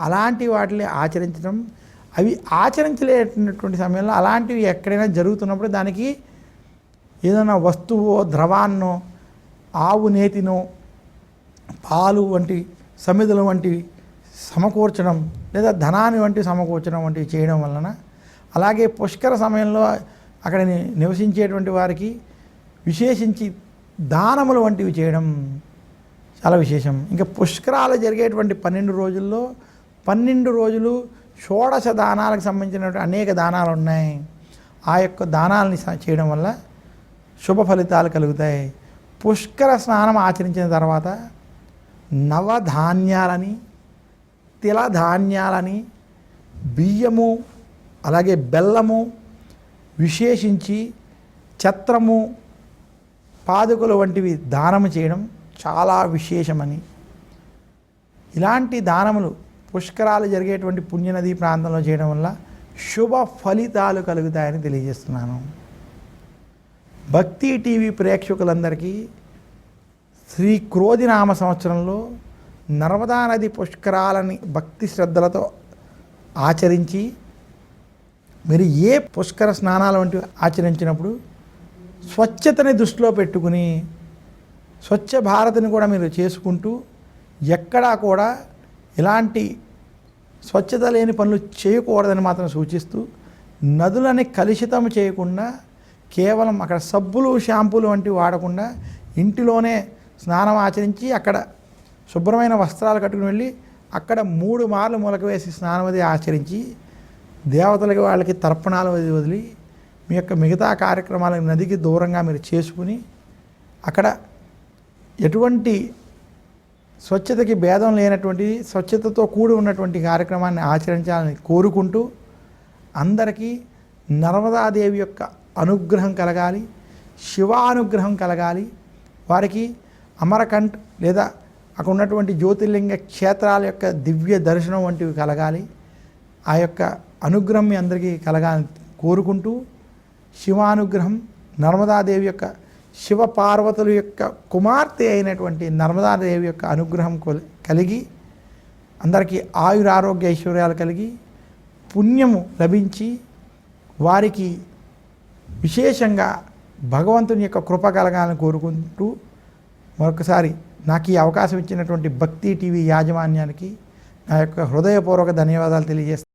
అలాంటి వాటిని ఆచరించడం అవి ఆచరించలేనటువంటి సమయంలో అలాంటివి ఎక్కడైనా జరుగుతున్నప్పుడు దానికి ఏదైనా వస్తువో ద్రవాన్నో ఆవు నేతినో పాలు వంటి సమిధులు వంటివి సమకూర్చడం లేదా ధనాన్ని వంటి సమకూర్చడం వంటివి చేయడం వలన అలాగే పుష్కర సమయంలో అక్కడ నివసించేటువంటి వారికి విశేషించి దానములు వంటివి చేయడం చాలా విశేషం. ఇంకా పుష్కరాలు జరిగేటువంటి పన్నెండు రోజుల్లో పన్నెండు రోజులు షోడశ దానాలకు సంబంధించినటువంటి అనేక దానాలు ఉన్నాయి. ఆ యొక్క దానాలని చేయడం వల్ల శుభ ఫలితాలు కలుగుతాయి. పుష్కర స్నానం ఆచరించిన తర్వాత నవధాన్యాలని తిలధాన్యాలని బియ్యము అలాగే బెల్లము విశేషించి ఛత్రము పాదుకలు వంటివి దానము చేయడం చాలా విశేషమని. ఇలాంటి దానములు పుష్కరాలు జరిగేటువంటి పుణ్యనది ప్రాంతంలో చేయడం వల్ల శుభ ఫలితాలు కలుగుతాయని తెలియజేస్తున్నాను. భక్తి టీవీ ప్రేక్షకులందరికీ శ్రీ క్రోధినామ సంవత్సరంలో నర్మదా నది పుష్కరాలని భక్తి శ్రద్ధలతో ఆచరించి మీరు ఏ పుష్కర స్నానాలు వంటివి ఆచరించినప్పుడు స్వచ్ఛతని దృష్టిలో పెట్టుకుని స్వచ్ఛ భారత్ని కూడా మీరు చేసుకుంటూ ఎక్కడా కూడా ఇలాంటి స్వచ్ఛత లేని పనులు చేయకూడదని మాత్రం సూచిస్తూ నదులని కలుషితం చేయకుండా కేవలం అక్కడ సబ్బులు షాంపూలు వంటివి వాడకుండా ఇంటిలోనే స్నానం ఆచరించి అక్కడ శుభ్రమైన వస్త్రాలు కట్టుకుని వెళ్ళి అక్కడ మూడు మార్లు మొలక వేసి స్నానం అది ఆచరించి దేవతలకి వాళ్ళకి తర్పణాలు అది వదిలి మీ యొక్క మిగతా కార్యక్రమాలను నదికి దూరంగా మీరు చేసుకుని అక్కడ ఎటువంటి స్వచ్ఛతకి భేదం లేనటువంటి స్వచ్ఛతతో కూడి ఉన్నటువంటి కార్యక్రమాన్ని ఆచరించాలని కోరుకుంటూ అందరికీ నర్మదాదేవి యొక్క అనుగ్రహం కలగాలి శివానుగ్రహం కలగాలి. వారికి అమరకంఠ్ లేదా అక్కడ ఉన్నటువంటి జ్యోతిర్లింగ క్షేత్రాల యొక్క దివ్య దర్శనం వంటివి కలగాలి. ఆ యొక్క అనుగ్రహం మీ అందరికీ కలగాలని కోరుకుంటూ శివానుగ్రహం నర్మదాదేవి యొక్క శివ పార్వతుల యొక్క కుమార్తె అయినటువంటి నర్మదాదేవి యొక్క అనుగ్రహం కలిగి అందరికీ ఆయురారోగ్య ఐశ్వర్యాలు కలిగి పుణ్యము లభించి వారికి విశేషంగా భగవంతుని యొక్క కృప కలగాలని కోరుకుంటూ మరొకసారి నాకు ఈ అవకాశం ఇచ్చినటువంటి భక్తి టీవీ యాజమాన్యానికి నా యొక్క హృదయపూర్వక ధన్యవాదాలు తెలియజేస్తాను